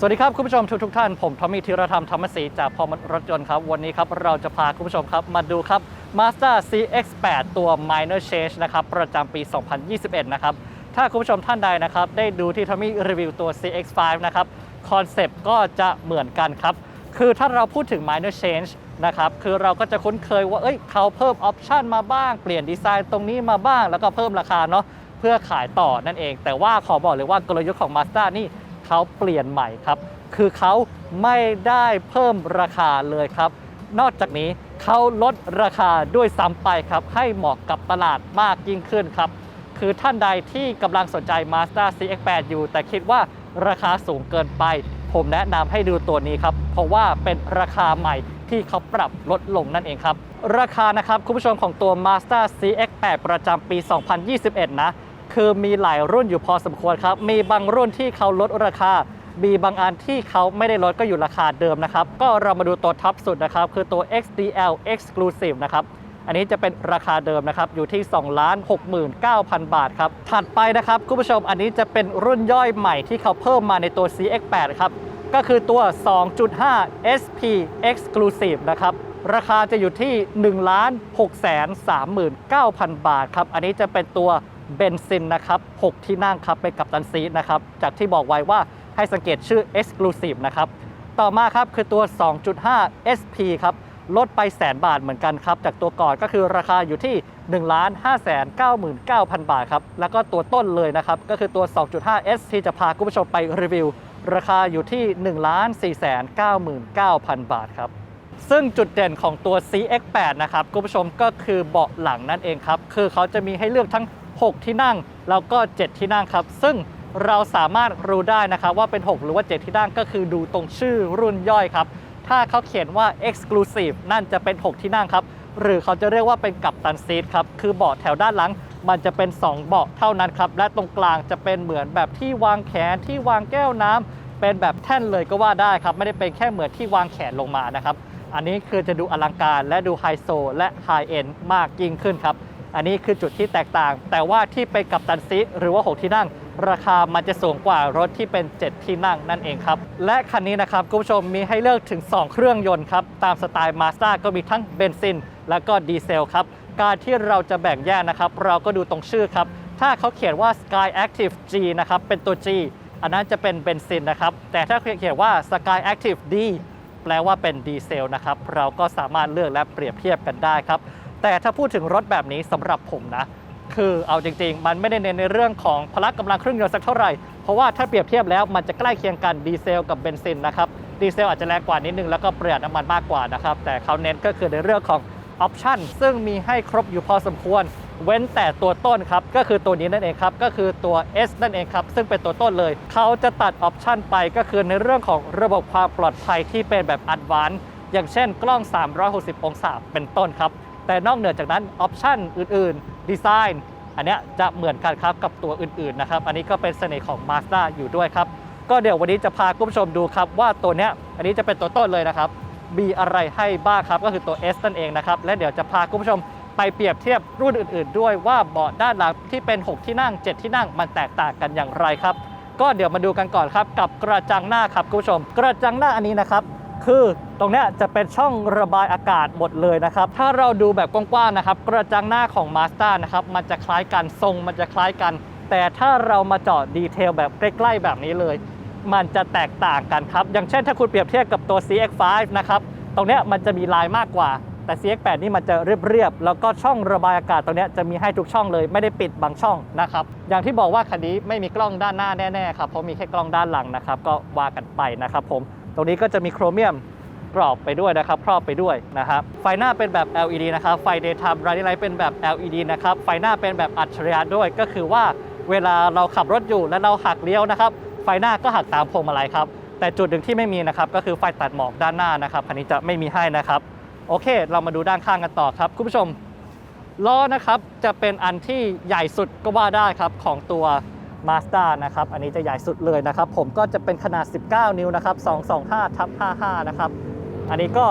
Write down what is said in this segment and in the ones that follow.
สวัสดีครับ คุณผู้ชมทุกทุกท่านผมทอมมี่ธีรธรรมธรรมศรีจากพอมรถยนต์ครับ วันนี้ครับ เราจะพาคุณผู้ชมครับ มาดูครับ Mazda CX-8 ตัว Minor Change นะครับ ประจำปี 2021 นะครับ ถ้าคุณผู้ชมท่านใดนะครับ ได้ดูที่ทอมมี่รีวิวตัว CX-5 นะครับคอนเซปต์ก็จะเหมือนกันครับ คือถ้าเราพูดถึง minor change นะครับ คือเราก็จะคุ้นเคยว่าเอ้ยเขาเพิ่มออปชันมาบ้างเปลี่ยนดีไซน์ตรงนี้มาบ้างแล้วก็เพิ่มราคาเนาะเพื่อขายต่อนั่นเอง แต่ว่าขอบอกเลยว่ากลยุทธ์ของ Mazda นี่ เขาเปลี่ยนใหม่ครับ คือเขาไม่ได้เพิ่มราคาเลยครับ นอกจากนี้เขาลดราคาด้วยซ้ำไปครับ ให้เหมาะกับตลาดมากยิ่งขึ้นครับ คือท่านใดที่กำลังสนใจ Mazda CX-8 อยู่ แต่คิดว่าราคาสูงเกินไป ผมแนะนำให้ดูตัวนี้ครับ เพราะว่าเป็นราคาใหม่ที่เขาปรับลดลงนั่นเองครับ ราคานะครับคุณผู้ชมของตัว Mazda CX-8 ประจำปี 2021 นะ คือมีหลายรุ่นอยู่พอสมควรครับ มีบางรุ่นที่เขาลดราคา มีบางอันที่เขาไม่ได้ลดก็อยู่ราคาเดิมนะครับ ก็เรามาดูตัวท็อปสุดนะครับ คือตัว XDL Exclusive นะครับ อันนี้จะเป็นราคาเดิมนะครับ อยู่ที่ 2 69,000 บาทครับ ถัดไปนะครับคุณผู้ชม อันนี้จะเป็นรุ่นย่อยใหม่ที่เขาเพิ่มมาในตัว CX8 ครับ ก็คือตัว 2.5 SP Exclusive นะครับราคาจะอยู่ที่ 1 6 39,000 บาทครับ อันนี้จะเป็นตัว เบนซินนะครับ6ที่นั่งครับเป็นกับตันซีทนะครับ จากที่บอกไว้ว่าให้สังเกตชื่อ Exclusive นะครับ ต่อมาครับคือตัว 2.5 SP ครับ ลดไปแสนบาทเหมือนกันครับ จากตัวก่อนก็คือราคาอยู่ที่ 1 5 9 9 0 0 0 บาทครับ แล้วก็ตัวต้นเลยนะครับ ก็คือตัว 2.5 S ที่จะพาคุณผู้ชมไปรีวิว ราคาอยู่ที่ 1 4 9 9 0 0 0 บาทครับซึ่งจุดเด่นของตัว CX8 นะครับคุณผู้ชมก็คือเบาะหลังนั่นเองครับ คือเขาจะมีให้เลือกทั้ง 6 ที่นั่ง แล้วก็ 7 ที่นั่งครับ ซึ่งเราสามารถรู้ได้นะครับว่าเป็น 6 หรือว่า 7 ที่นั่งก็คือดูตรงชื่อรุ่นย่อยครับ ถ้าเขาเขียนว่า exclusive นั่นจะเป็น 6 ที่นั่งครับ หรือเขาจะเรียกว่าเป็นกัปตันซีทครับ คือเบาะแถวด้านหลัง มันจะเป็น 2 เบาะเท่านั้นครับ และตรงกลางจะเป็นเหมือนแบบที่วางแขนที่วางแก้วน้ำเป็นแบบแท่นเลยก็ว่าได้ครับ ไม่ได้เป็นแค่เหมือนที่วางแขนลงมานะครับ อันนี้คือจะดูอลังการและดูไฮโซและไฮเอ็นมากยิ่งขึ้นครับ อันนี้คือจุดที่แตกต่าง แต่ว่าที่เป็นกัปตันซีหรือว่า 6 ที่นั่ง ราคามันจะสูงกว่ารถที่เป็น 7 ที่นั่งนั่นเองครับ และคันนี้นะครับคุณผู้ชมมีให้เลือกถึง 2 เครื่องยนต์ครับ ตามสไตล์ Mazda ก็มีทั้งเบนซิน และก็ดีเซลครับ การที่เราจะแบ่งแยกนะครับ เราก็ดูตรงชื่อครับ ถ้าเขาเขียนว่า Sky Active G นะครับเป็นตัว G อันนั้นจะเป็นเบนซินนะครับ แต่ถ้าเขียนว่า Sky Active D แปลว่าเป็นดีเซลนะครับ เราก็สามารถเลือกและเปรียบเทียบกันได้ครับ แต่ถ้าพูดถึงรถแบบนี้สำหรับผมนะ คือเอาจริงๆ มันไม่ได้เน้นในเรื่องของพละกำลังเครื่องยนต์สักเท่าไหร่ เพราะว่าถ้าเปรียบเทียบแล้วมันจะใกล้เคียงกันดีเซลกับเบนซินนะครับดีเซลอาจจะแรงกว่านิดนึงแล้วก็ประหยัดน้ำมันมากกว่านะครับแต่เขาเน้นก็คือในเรื่องของออปชันซึ่งมีให้ครบอยู่พอสมควร เว้นแต่ตัวต้นครับ ก็คือตัวนี้นั่นเองครับ ก็คือตัว S นั่นเองครับ ซึ่งเป็นตัวต้นเลย เขาจะตัดออปชันไปก็คือในเรื่องของระบบความปลอดภัยที่เป็นแบบอัดวานอย่างเช่นกล้อง 360 องศาเป็นต้นครับ แต่นอกเหนือจากนั้นออปชันอื่นๆดีไซน์อันนี้จะเหมือนกันครับกับตัวอื่นๆนะครับ อันนี้ก็เป็นเสน่ห์ของ Mazda อยู่ด้วยครับ ก็เดี๋ยววันนี้จะพาคุณผู้ชมดูครับว่าตัวเนี้ยอันนี้จะเป็นตัวต้นเลยนะครับมีอะไรให้บ้างครับก็คือตัว S นั่นเองนะครับ และเดี๋ยวจะพาคุณผู้ชมไปเปรียบเทียบรุ่นอื่น ๆ ด้วยว่าเบาะด้านหลังที่เป็น 6 ที่นั่ง 7 ที่นั่งมันแตกต่างกันอย่างไรครับ ก็เดี๋ยวมาดูกันก่อนครับกับกระจังหน้าครับคุณผู้ชม กระจังหน้าอันนี้นะครับ คือตรงนี้จะเป็นช่องระบายอากาศหมดเลยนะครับ ถ้าเราดูแบบกว้างๆนะครับ กระจังหน้าของ Mazda นะครับ มันจะคล้ายกันทรงมันจะคล้ายกัน แต่ถ้าเรามาเจาะดีเทลแบบใกล้ๆแบบนี้เลย มันจะแตกต่างกันครับ อย่างเช่นถ้าคุณเปรียบเทียบกับตัว CX5 นะครับ ตรงนี้มันจะมีลายมากกว่า แต่ CX8 นี่มันจะเรียบๆ แล้วก็ช่องระบายอากาศตรงนี้จะมีให้ทุกช่องเลย ไม่ได้ปิดบางช่องนะครับ อย่างที่บอกว่าคันนี้ไม่มีกล้องด้านหน้าแน่ๆครับ เพราะมีแค่กล้องด้านหลังนะครับ ก็ว่ากันไปนะครับผม ตรงนี้ก็จะมีโครเมียมกรอบไปด้วยนะครับครอบไปด้วยนะครับไฟหน้าเป็นแบบ LED นะครับไฟ daytime running light เป็นแบบ LED นะครับไฟหน้าเป็นแบบอัจฉริยะด้วยก็คือว่าเวลาเราขับรถอยู่แล้วเราหักเลี้ยวนะครับ ไฟหน้าก็หักตามพวงมาลัยครับ แต่จุดหนึ่งที่ไม่มีนะครับ ก็คือไฟตัดหมอกด้านหน้านะครับคันนี้จะไม่มีให้นะครับ โอเค เรามาดูด้านข้างกันต่อครับคุณผู้ชมล้อนะครับจะเป็นอันที่ใหญ่สุดก็ว่าได้ครับของตัว Mazda นะครับ อันนี้จะใหญ่สุดเลยนะครับ ผมก็จะเป็นขนาด 19 นิ้วนะครับ 225ทับ55 นะครับ อันนี้ก็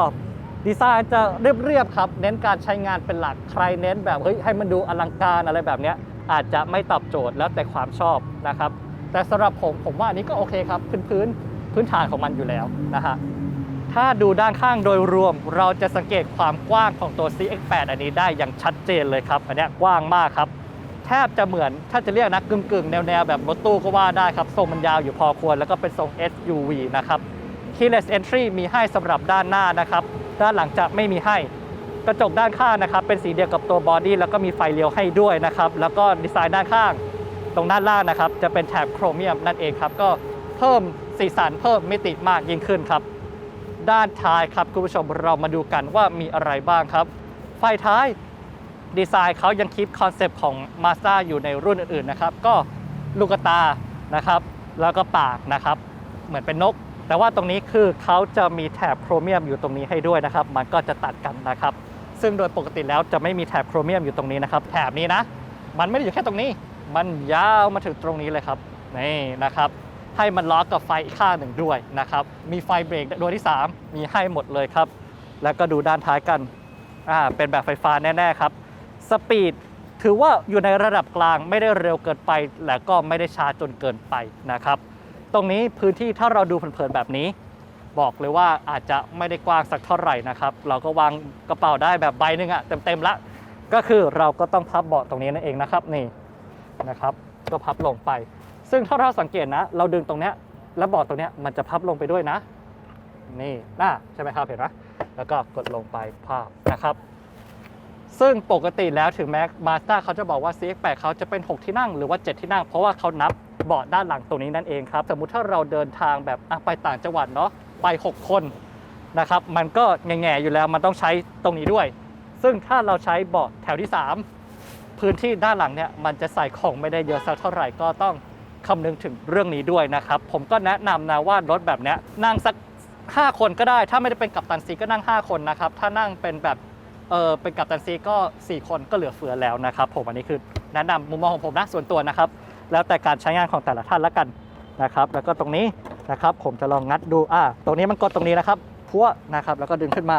ดีไซน์จะเรียบๆครับ เน้นการใช้งานเป็นหลัก ใครเน้นแบบเฮ้ยให้มันดูอลังการอะไรแบบเนี้ยอาจจะไม่ตอบโจทย์แล้วแต่ความชอบนะครับ แต่สำหรับผมผมว่าอันนี้ก็โอเคครับ พื้นๆพื้นฐานของมันอยู่แล้วนะฮะ ถ้าดูด้านข้างโดยรวม เราจะสังเกตความกว้างของตัว CX8 อันนี้ได้อย่างชัดเจนเลยครับ อันนี้กว้างมากครับ แทบจะเหมือนถ้าจะเรียกนะกึ่งกึ่งๆแนวแนวๆ แบบรถตู้ก็ว่าได้ครับทรงมันยาวอยู่พอควร แล้วก็เป็นทรง SUV นะครับ Keyless Entry มีให้สำหรับด้านหน้านะครับ ด้านหลังจะไม่มีให้ กระจกด้านข้างนะครับ เป็นสีเดียวกับตัวบอดี้แล้วก็มีไฟเลี้ยวให้ด้วยนะครับ แล้วก็ดีไซน์ด้านข้าง ตรงด้านล่างนะครับ จะเป็นแถบโครเมียมนั่นเองครับ ก็เพิ่มสีสันเพิ่มมิติมากยิ่งขึ้นครับ ด้านท้ายครับคุณผู้ชมเรามาดูกันว่ามีอะไรบ้างครับ ไฟท้าย ดีไซน์เขายังคิดคอนเซปต์ของ Mazda อยู่ในรุ่นอื่นๆนะครับ ก็ลูกตานะครับ แล้วก็ปากนะครับ เหมือนเป็นนก แต่ว่าตรงนี้คือเขาจะมีแถบโครเมียมอยู่ตรงนี้ให้ด้วยนะครับ มันก็จะตัดกันนะครับ ซึ่งโดยปกติแล้วจะไม่มีแถบโครเมียมอยู่ตรงนี้นะครับ แถบนี้นะ มันไม่ได้อยู่แค่ตรงนี้ มันยาวมาถึงตรงนี้เลยครับ นี่นะครับให้มันล้อกับไฟอีกข้างหนึ่งด้วยนะครับ มีไฟเบรกดวงที่ 3 มีให้หมดเลยครับ แล้วก็ดูด้านท้ายกัน อ่า เป็นแบบไฟฟ้าแน่ ๆ ครับ สปีดถือว่าอยู่ในระดับกลางไม่ได้เร็วเกินไป และก็ไม่ได้ช้าจนเกินไปนะครับ ตรงนี้พื้นที่ถ้าเราดูเผินๆแบบนี้ บอกเลยว่าอาจจะไม่ได้กว้างสักเท่าไหร่นะครับ เราก็วางกระเป๋าได้แบบใบหนึ่งอะเต็มๆละ ก็คือเราก็ต้องพับเบาะตรงนี้นั่นเองนะครับนี่นะครับ ก็พับลงไป ซึ่งถ้าเราสังเกตนะ เราดึงตรงเนี้ยแล้วเบาะตรงเนี้ยมันจะพับลงไปด้วยนะ นี่น่าใช่ไหมครับเห็นไหมแล้วก็กดลงไปภาพนะครับ ซึ่งปกติแล้วถึงแม้มาส d a เขาจะบอกว่า CX8 เขาจะเป็น 6 ที่นั่งหรือว่า 7 ที่นั่ง เพราะว่าเขานับเบาะด้านหลังตรงนี้นั่นเองครับ สมมุติถ้าเราเดินทางแบบไปต่างจังหวัดเนาะไป 6 คนนะครับมันก็แง่ๆอยู่แล้วมันต้องใช้ตรงนี้ด้วย ซึ่งถ้าเราใช้เบาะแถวที่ 3 พื้นที่ด้านหลังเนี่ยมันจะใส่ของไม่ได้เยอะสักเท่าไหร่ก็ต้องคำนึงถึงเรื่องนี้ด้วยนะครับผมก็แนะนำนะว่ารถแบบนี้นั่งสัก 5 คนก็ได้ ถ้าไม่ได้เป็นกัปตันซีก็นั่ง 5 คนนะครับถ้านั่งเป็นแบบ เออเป็นกัปตันซีก็ 4 คนก็เหลือเฟือแล้วนะครับผมอันนี้คือแนะนำมุมมองของผมนะส่วนตัวนะครับ แล้วแต่การใช้งานของแต่ละท่านละกันนะครับ แล้วก็ตรงนี้นะครับผมจะลองงัดดูอ่าตรงนี้มันกดตรงนี้นะครับพัวนะครับแล้วก็ดึงขึ้นมา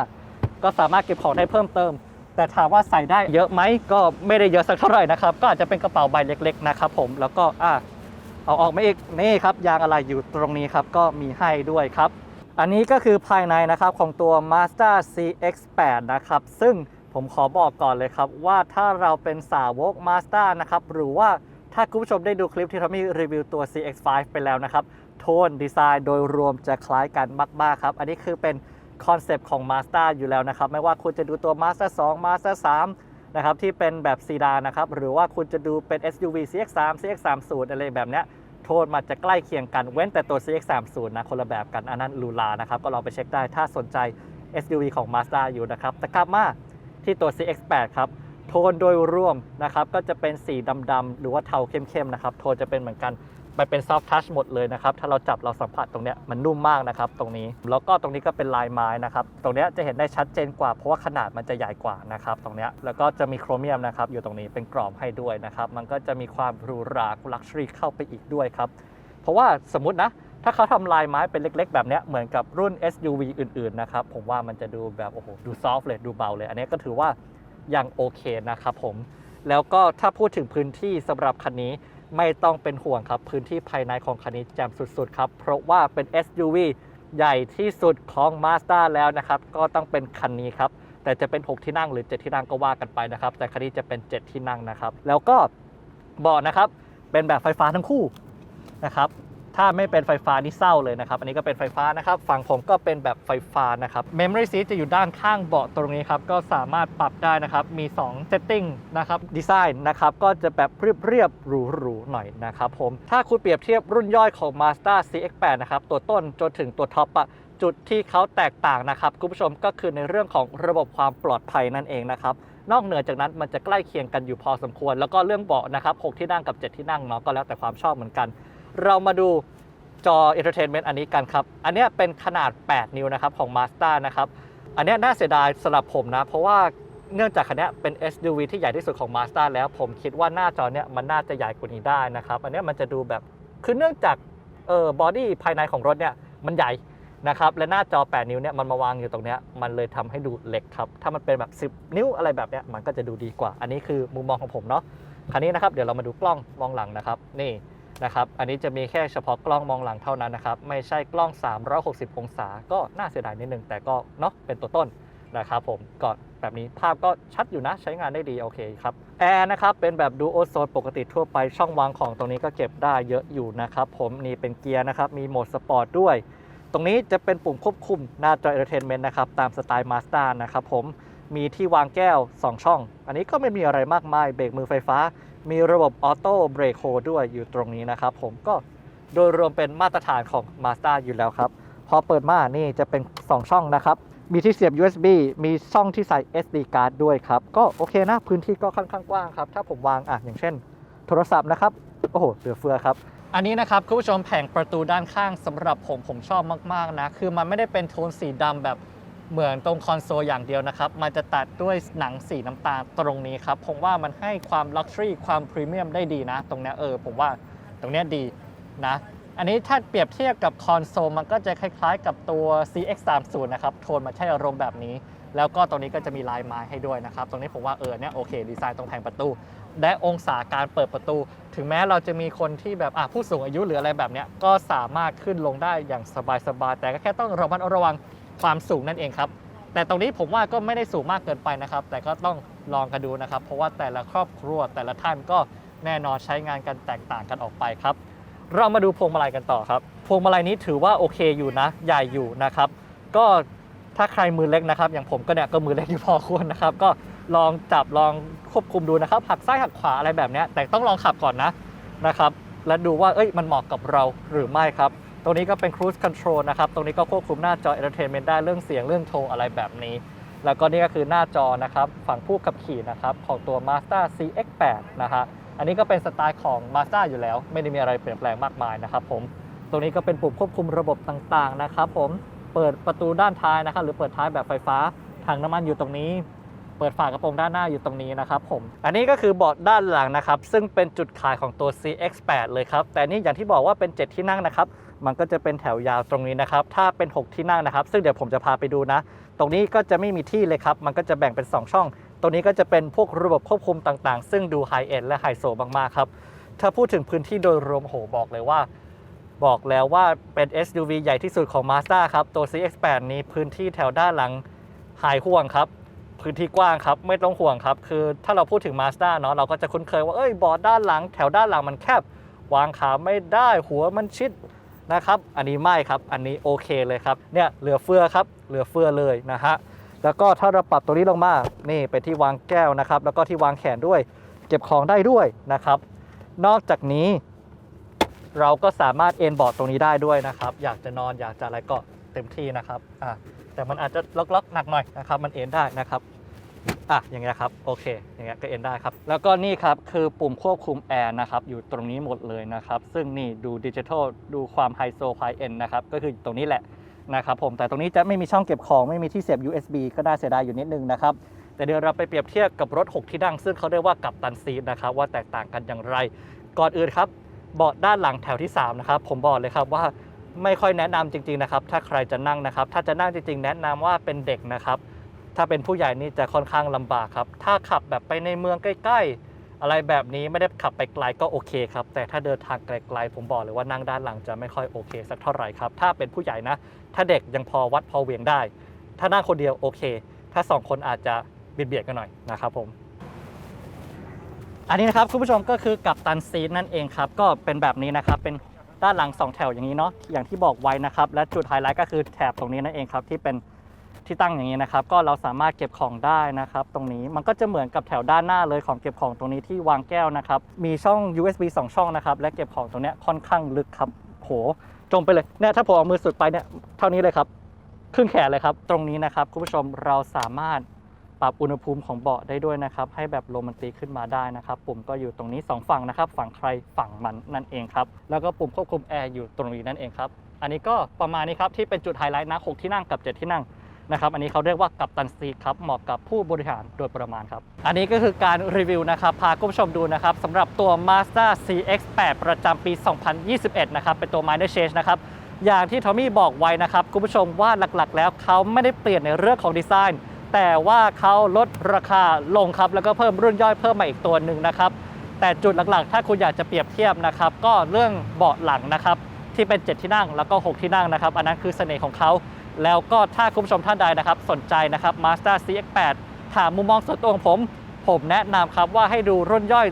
ก็สามารถเก็บของได้เพิ่มเติม แต่ถามว่าใส่ได้เยอะไหมก็ไม่ได้เยอะสักเท่าไหร่นะครับก็อาจจะเป็นกระเป๋าใบเล็ก ๆ นะครับผมแล้วก็อ่าเอาออกมาอีกนี่ครับยางอะไรอยู่ตรงนี้ครับก็มีให้ด้วยครับ อันนี้ก็คือภายในนะครับของตัว Mazda CX-8 นะครับ ซึ่งผมขอบอกก่อนเลยครับ ว่าถ้าเราเป็นสาวก Mazda นะครับ หรือว่าถ้าคุณผู้ชมได้ดูคลิปที่ทอมมี่รีวิวตัว CX-5 ไปแล้วนะครับ โทนดีไซน์โดยรวมจะคล้ายกันมาก ๆ ครับ อันนี้คือเป็นคอนเซปต์ของ Mazda อยู่แล้วนะครับ ไม่ว่าคุณจะดูตัว Mazda 2 Mazda 3นะครับที่เป็นแบบซีดานนะครับ หรือว่าคุณจะดูเป็น SUV CX3 CX30 อะไรแบบเนี้ย โทษมันจะใกล้เคียงกันเว้นแต่ตัว CX30 นะคนละแบบกันอันนั้นลูลานะครับก็ลองไปเช็คได้ถ้าสนใจ SUV ของ Mazda อยู่นะครับแต่กลับมาที่ตัว CX8 ครับโทนโดยรวมนะครับก็จะเป็นสีดำๆหรือว่าเทาเข้มๆนะครับโทนจะเป็นเหมือนกัน มันเป็นซอฟทัชหมดเลยนะครับ ถ้าเราจับเราสัมผัสตรงเนี้ยมันนุ่มมากนะครับตรงนี้ แล้วก็ตรงนี้ก็เป็นลายไม้นะครับ ตรงเนี้ยจะเห็นได้ชัดเจนกว่า เพราะว่าขนาดมันจะใหญ่กว่านะครับตรงเนี้ย แล้วก็จะมีโครเมียมนะครับอยู่ตรงนี้เป็นกรอบให้ด้วยนะครับ มันก็จะมีความหรูหราลักชัวรี่เข้าไปอีกด้วยครับ เพราะว่าสมมตินะถ้าเขาทำลายไม้เป็นเล็ก ๆ แบบเนี้ยเหมือนกับรุ่น SUV อื่นๆนะครับผมว่ามันจะดูแบบโอ้โหดูซอฟต์เลยดูเบาเลย อันนี้ก็ถือว่ายังโอเคนะครับผมแล้วก็ถ้าพูดถึงพื้นที่สำหรับคันนี้ ไม่ต้องเป็นห่วงครับ พื้นที่ภายในของคันนี้แจ่มสุด ๆ ครับ เพราะว่าเป็น SUV ใหญ่ที่สุดของ Mazda แล้วนะครับ ก็ต้องเป็นคันนี้ครับ แต่จะเป็น 6 ที่นั่งหรือ 7 ที่นั่งก็ว่ากันไปนะครับ แต่คันนี้จะเป็น 7 ที่นั่งนะครับ แล้วก็เบาะนะครับ เป็นแบบไฟฟ้าทั้งคู่นะครับ ถ้าไม่เป็นไฟฟ้านี่เศร้าเลยนะครับ อันนี้ก็เป็นไฟฟ้านะครับ ฝั่งผมก็เป็นแบบไฟฟ้านะครับ Memory Seat จะอยู่ด้านข้างเบาะตรงนี้ครับ ก็สามารถปรับได้นะครับ มี 2 setting นะครับดีไซน์นะครับ ก็จะแบบเรียบๆหรูๆหน่อยนะครับผม ถ้าคุณเปรียบเทียบรุ่นย่อยของ Mazda CX-8 นะครับ ตัวต้นจนถึงตัวท็อปอะจุดที่เขาแตกต่างนะครับ คุณผู้ชมก็คือในเรื่องของระบบความปลอดภัยนั่นเองนะครับนอกเหนือจากนั้นมันจะใกล้เคียงกันอยู่พอสมควร แล้วก็เรื่องเบาะนะครับ 6 ที่นั่งกับ 7 ที่นั่งเนาะก็แล้วแต่ความชอบเหมือนกัน เรามาดูจอ Entertainment อันนี้กันครับ อันนี้เป็นขนาด 8 นิ้วนะครับของ Mazda นะครับ อันนี้น่าเสียดายสำหรับผมนะ เพราะว่าเนื่องจากคันนี้เป็น SUV ที่ใหญ่ที่สุดของ Mazda แล้วผมคิดว่าหน้าจอเนี้ยมันน่าจะใหญ่กว่านี้ได้นะครับ อันนี้มันจะดูแบบ คือเนื่องจากเอ่อบอดี้ภายในของรถเนี่ยมันใหญ่นะครับ และหน้าจอ 8 นิ้วเนี่ยมันมาวางอยู่ตรงเนี้ยมันเลยทำให้ดูเล็กครับ ถ้ามันเป็นแบบ 10 นิ้วอะไรแบบเนี้ยมันก็จะดูดีกว่า อันนี้คือมุมมองของผมเนาะ คันนี้นะครับเดี๋ยวเรามาดูกล้องมองหลังนะครับ นี่ นะครับ อันนี้จะมีแค่เฉพาะกล้องมองหลังเท่านั้นนะครับ ไม่ใช่กล้อง 360 องศา ก็น่าเสียดายนิดนึง แต่ก็เนาะเป็นตัวต้นนะครับผมก็แบบนี้ภาพก็ชัดอยู่นะใช้งานได้ดีโอเคครับแอร์นะครับเป็นแบบดูโอโซนปกติทั่วไปช่องวางของตรงนี้ก็เก็บได้เยอะอยู่นะครับผมนี่เป็นเกียร์นะครับ มีโหมดสปอร์ตด้วย ตรงนี้จะเป็นปุ่มควบคุมหน้าจอ Entertainment นะครับตามสไตล์ Mazda นะครับผมมีที่วางแก้ว 2 ช่อง อันนี้ก็ไม่มีอะไรมากมายเบรกมือไฟฟ้า มีระบบออโต้เบรกโฮด้วยอยู่ตรงนี้นะครับผมก็โดยรวมเป็นมาตรฐานของ Mazda อยู่แล้วครับ พอเปิดมานี่จะเป็น 2 ช่องนะครับ มีที่เสียบ USB มีช่องที่ใส่ SD card ด้วยครับ ก็โอเคนะ พื้นที่ก็ค่อนข้างกว้างครับ ถ้าผมวางอะอย่างเช่น โทรศัพท์นะครับ โอ้โหเหลือเฟือครับ อันนี้นะครับ คุณผู้ชมแผงประตูด้านข้างสำหรับผมผมชอบมาก ๆ นะ คือมันไม่ได้เป็นโทนสีดำแบบ เหมือนตรงคอนโซลอย่างเดียวนะครับ มันจะตัดด้วยหนังสีน้ำตาลตรงนี้ครับ ผมว่ามันให้ความลักชัวรี่ความพรีเมียมได้ดีนะ ตรงเนี้ยเออผมว่าตรงเนี้ยดีนะ อันนี้ถ้าเปรียบเทียบกับคอนโซลมันก็จะคล้ายๆ กับตัว CX30 นะครับ โทนมันใช่อารมณ์แบบนี้ แล้วก็ตรงนี้ก็จะมีลายไม้ให้ด้วยนะครับ ตรงนี้ผมว่าเออเนี่ยโอเค ดีไซน์ตรงแผงประตู และองศาการเปิดประตู ถึงแม้เราจะมีคนที่แบบอะผู้สูงอายุหรืออะไรแบบเนี้ยก็สามารถขึ้นลงได้อย่างสบายๆแต่ก็แค่ต้องระมัดระวัง ความสูงนั่นเองครับ แต่ตรงนี้ผมว่าก็ไม่ได้สูงมากเกินไปนะครับ แต่ก็ต้องลองกันดูนะครับ เพราะว่าแต่ละครอบครัวแต่ละท่านก็แน่นอนใช้งานกันแตกต่างกันออกไปครับ เรามาดูพวงมาลัยกันต่อครับ พวงมาลัยนี้ถือว่าโอเคอยู่นะ ใหญ่อยู่นะครับ ก็ถ้าใครมือเล็กนะครับ อย่างผมก็เนี่ยก็มือเล็กอยู่พอควรนะครับ ก็ลองจับลองควบคุมดูนะครับ หักซ้ายหักขวาอะไรแบบนี้แต่ต้องลองขับก่อนนะนะครับ และดูว่าเอ้ยมันเหมาะกับเราหรือไม่ครับ รงนี้ก็เป็น cruise control นะครับ ตรงนี้ก็ควบคุมหน้าจอ entertainment ได้เรื่องเสียงเรื่องโทรอะไรแบบนี้ แล้วก็นี่ก็คือหน้าจอนะครับฝั่งผู้ขับขี่นะครับของตัว Mazda CX-8 นะฮะ อันนี้ก็เป็นสไตล์ของ Mazda อยู่แล้ว ไม่ได้มีอะไรเปลี่ยนแปลงมากมายนะครับผม ตรงนี้ก็เป็นปุ่มควบคุมระบบต่างๆนะครับผม เปิดประตูด้านท้ายนะครับหรือเปิดท้ายแบบไฟฟ้า ถังน้ำมันอยู่ตรงนี้เปิดฝากระโปรงด้านหน้าอยู่ตรงนี้นะครับผม อันนี้ก็คือเบาะด้านหลังนะครับ ซึ่งเป็นจุดขายของตัว CX-8 เลยครับ แต่นี่อย่างที่บอกว่าเป็น 7 ที่นั่งนะครับ มันก็จะเป็นแถวยาวตรงนี้นะครับ ถ้าเป็น 6 ที่นั่งนะครับ ซึ่งเดี๋ยวผมจะพาไปดูนะ ตรงนี้ก็จะไม่มีที่เลยครับ มันก็จะแบ่งเป็น 2 ช่อง ตรงนี้ก็จะเป็นพวกระบบควบคุมต่างๆ ซึ่งดูไฮเอ็นและไฮโซมากๆครับ ถ้าพูดถึงพื้นที่โดยรวมโหบอกเลยว่า บอกแล้วว่าเป็น SUV ใหญ่ที่สุดของ Mazda ครับ ตัว CX-8 นี้พื้นที่แถวด้านหลังหายห่วงครับ พื้นที่กว้างครับ ไม่ต้องห่วงครับ คือถ้าเราพูดถึง Mazda เนาะ เราก็จะคุ้นเคยว่า เอ้ย บอดด้านหลัง แถวด้านหลังมันแคบ วางขาไม่ได้ หัวมันชิด นะครับ อันนี้ไม่ครับ อันนี้โอเคเลยครับ เนี่ยเหลือเฟือครับ เหลือเฟือเลยนะฮะ แล้วก็ถ้าเราปรับตัวนี้ลงมา นี่เป็นที่วางแก้วนะครับ แล้วก็ที่วางแขนด้วย เก็บของได้ด้วยนะครับ นอกจากนี้ เราก็สามารถเอนบอร์ดตรงนี้ได้ด้วยนะครับ อยากจะนอนอยากจะอะไรก็เต็มที่นะครับ อะแต่มันอาจจะล็อกๆหนักหน่อยนะครับ มันเอนได้นะครับ อะอย่างเงี้ยครับโอเคอย่างเงี้ยก็เอ็นได้ครับ แล้วก็นี่ครับคือปุ่มควบคุมแอร์นะครับอยู่ตรงนี้หมดเลยนะครับซึ่งนี่ดูดิจิทัลดูความไฮโซไฮเอ็นนะครับก็คือตรงนี้แหละนะครับผมแต่ตรงนี้จะไม่มีช่องเก็บของไม่มีที่เสียบ USB ก็น่าเสียดายอยู่นิดนึงนะครับแต่เดี๋ยวเราไปเปรียบเทียบกับรถ 6 ที่นั่งซึ่งเขาเรียกว่ากับตันซีทนะครับว่าแตกต่างกันอย่างไร ก่อนอื่นครับเบาะด้านหลังแถวที่ 3 นะครับ ผมบอกเลยครับว่าไม่ค่อยแนะนำจริง ๆ นะครับ ถ้าใครจะนั่งนะครับ ถ้าจะนั่งจริง ๆ แนะนำว่าเป็นเด็กนะครับ ถ้าเป็นผู้ใหญ่นี่จะค่อนข้างลำบากครับ ถ้าขับแบบไปในเมืองใกล้ๆ อะไรแบบนี้ไม่ได้ขับไปไกลก็โอเคครับ แต่ถ้าเดินทางไกลๆ ผมบอกเลยว่านั่งด้านหลังจะไม่ค่อยโอเคสักเท่าไหร่ครับ ถ้าเป็นผู้ใหญ่นะ ถ้าเด็กยังพอวัดพอเวียงได้ ถ้านั่งคนเดียวโอเค ถ้าสองคนอาจจะเบียดๆกันหน่อยนะครับผม อันนี้นะครับคุณผู้ชมก็คือกับตันซีนั่นเองครับ ก็เป็นแบบนี้นะครับเป็นด้านหลัง 2 แถวอย่างนี้เนาะอย่างที่บอกไว้นะครับ และจุดไฮไลท์ก็คือแถบตรงนี้นั่นเองครับที่เป็น ที่ตั้งอย่างนี้นะครับ ก็เราสามารถเก็บของได้นะครับ ตรงนี้มันก็จะเหมือนกับแถวด้านหน้าเลยของเก็บของตรงนี้ที่วางแก้วนะครับ มีช่อง USB 2 ช่องนะครับ และเก็บของตรงนี้ค่อนข้างลึกครับโหจมไปเลยเนี่ยถ้าผมเอามือสุดไปเนี่ยเท่านี้เลยครับครึ่งแขนเลยครับ ตรงนี้นะครับคุณผู้ชมเราสามารถปรับอุณหภูมิของเบาะได้ด้วยนะครับ ให้แบบโรแมนติกขึ้นมาได้นะครับ ปุ่มก็อยู่ตรงนี้ 2 ฝั่งนะครับ ฝั่งใครฝั่งมันนั่นเองครับ แล้วก็ปุ่มควบคุมแอร์อยู่ตรงนี้นั่นเองครับ อันนี้ก็ประมาณนี้ครับ ที่เป็นจุดไฮไลท์นะ 6 ที่นั่งกับ 7 ที่นั่ง นะครับ อันนี้เขาเรียกว่ากับตันซีครับ เหมาะกับผู้บริหารโดยประมาณครับ อันนี้ก็คือการรีวิวนะครับ พาคุณผู้ชมดูนะครับสำหรับตัว Mazda CX-8 ประจำปี 2021 นะครับ เป็นตัว Minor Change นะครับอย่างที่ทอมมี่บอกไว้นะครับคุณผู้ชมว่าหลักๆ แล้วเขาไม่ได้เปลี่ยนในเรื่องของดีไซน์ แต่ว่าเขาลดราคาลงครับแล้วก็เพิ่มรุ่นย่อยเพิ่มมาอีกตัวหนึ่งนะครับแต่จุดหลักๆ ถ้าคุณอยากจะเปรียบเทียบนะครับก็เรื่องเบาะหลังนะครับที่เป็น 7 ที่นั่งแล้วก็ 6 ที่นั่งนะครับอันนั้นคือเสน่ห์ของเขา แล้วก็ถ้าคุณผู้ชมท่านใดนะครับสนใจนะครับ Mazda CX-8 ถามมุมมองส่วนตัวของผม ผมแนะนำครับว่าให้ดูรุ่นย่อย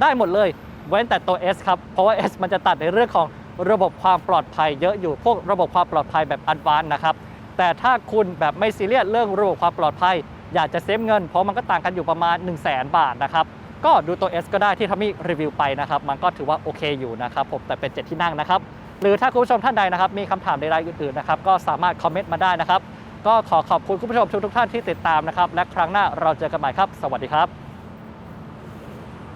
ได้หมดเลย เว้นแต่ตัว S ครับ เพราะว่า S มันจะตัดในเรื่องของระบบความปลอดภัยเยอะอยู่พวกระบบความปลอดภัยแบบอันวานนะครับ แต่ถ้าคุณแบบไม่ซีเรียสเรื่องระบบความปลอดภัย อยากจะเซฟเงิน เพราะมันก็ต่างกันอยู่ประมาณ 1 0 0 0 0แบาทนะครับก็ดูตัว S ก็ได้ที่ทอมมี่รีวิวไปนะครับ มันก็ถือว่าโอเคอยู่นะครับผมแต่เป็น 7 ที่นั่งนะครับ หรือถ้าคุณผู้ชมท่านใดนะครับมีคำถามใดๆอื่นๆนะครับก็สามารถคอมเมนต์มาได้นะครับ ก็ขอขอบคุณคุณผู้ชมทุกๆท่านที่ติดตามนะครับ และครั้งหน้าเราเจอกันใหม่ครับ สวัสดีครับ